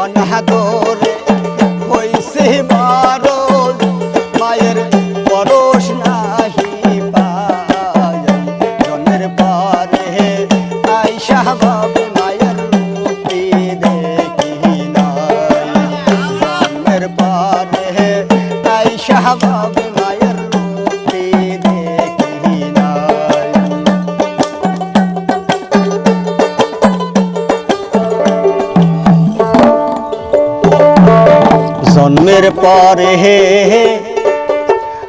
অনাদর হইছে জন্মের হে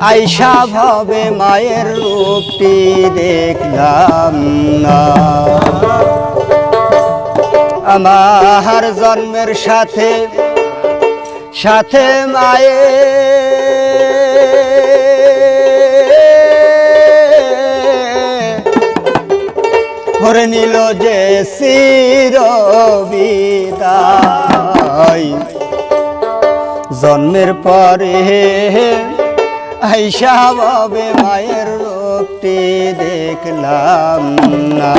আইসা ভাবে মায়ের রূপটি দেখলাম না। আমার জন্মের সাথে সাথে মায়ে ভরে নিল যে চির বিদায় জন্মের পরে আইসা বাবে মায়ের রূপটি দেখলাম না।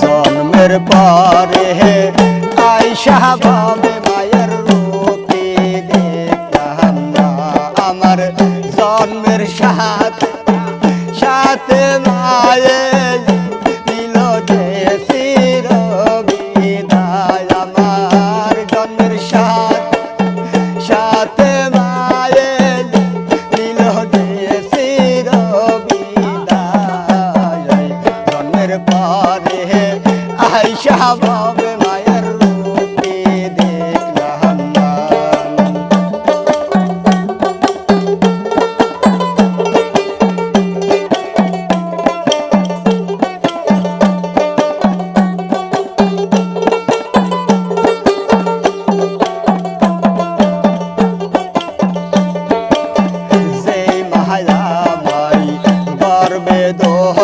জন্মের পরে আইসা বাবে মায়ের রূপটি দেখলাম না। আমার জন্মের সাথে সাথে মায়ে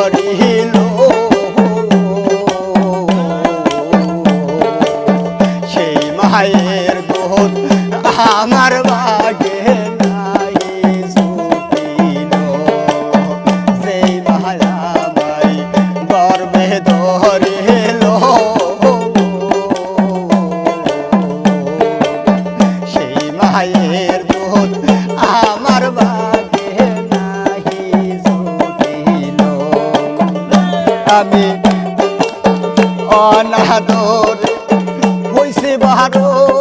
দহরিল সেই মায়ের দুধ আমার বাগে মায়ের দুধ আমার আমি অনাদর হইছে বারো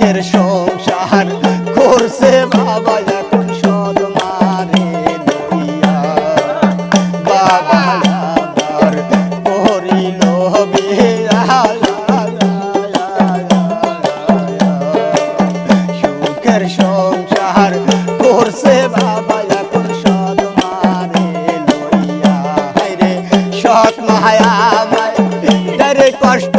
সুখের সংসার করছে বাবা, এখন সদ মারে বাবা করিল সুখের সংসার করছে বাবা, এখন সৎ মারে হায়রে সৎ মায়া কষ্ট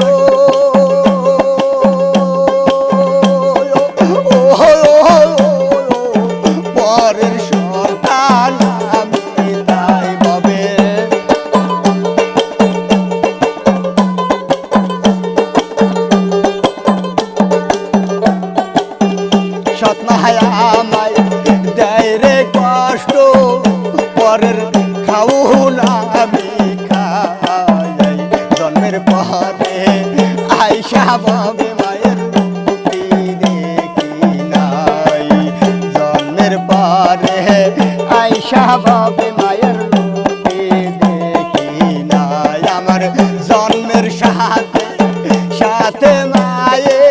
chatena, aê.